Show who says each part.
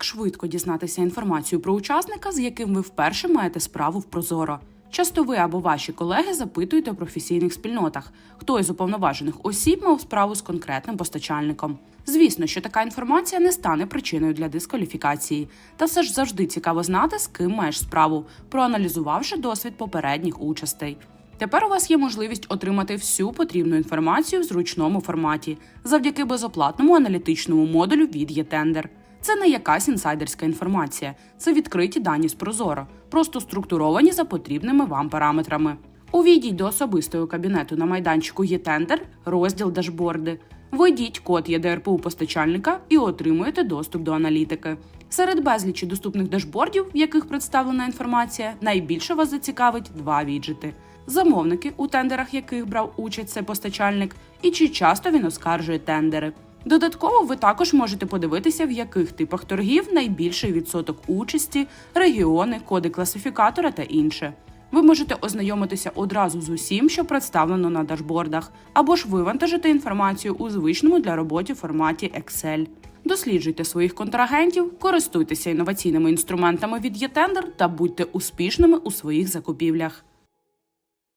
Speaker 1: Як швидко дізнатися інформацію про учасника, з яким ви вперше маєте справу в Прозоро? Часто ви або ваші колеги запитуєте у професійних спільнотах, хто із уповноважених осіб мав справу з конкретним постачальником. Звісно, що така інформація не стане причиною для дискваліфікації, та все ж завжди цікаво знати, з ким маєш справу, проаналізувавши досвід попередніх участей. Тепер у вас є можливість отримати всю потрібну інформацію в зручному форматі завдяки безоплатному аналітичному модулю від ЄТендер. Це не якась інсайдерська інформація, це відкриті дані з Прозоро, просто структуровані за потрібними вам параметрами. Увійдіть до особистого кабінету на майданчику ЄТендер, розділ Дашборди. Введіть код ЄДРПУ постачальника і отримуєте доступ до аналітики. Серед безлічі доступних дашбордів, в яких представлена інформація, найбільше вас зацікавить два віджити: замовники, у тендерах яких брав участь цей постачальник, і чи часто він оскаржує тендери. Додатково ви також можете подивитися, в яких типах торгів найбільший відсоток участі, регіони, коди класифікатора та інше. Ви можете ознайомитися одразу з усім, що представлено на дашбордах, або ж вивантажити інформацію у звичному для роботи форматі Excel. Досліджуйте своїх контрагентів, користуйтеся інноваційними інструментами від ЄТендер та будьте успішними у своїх закупівлях.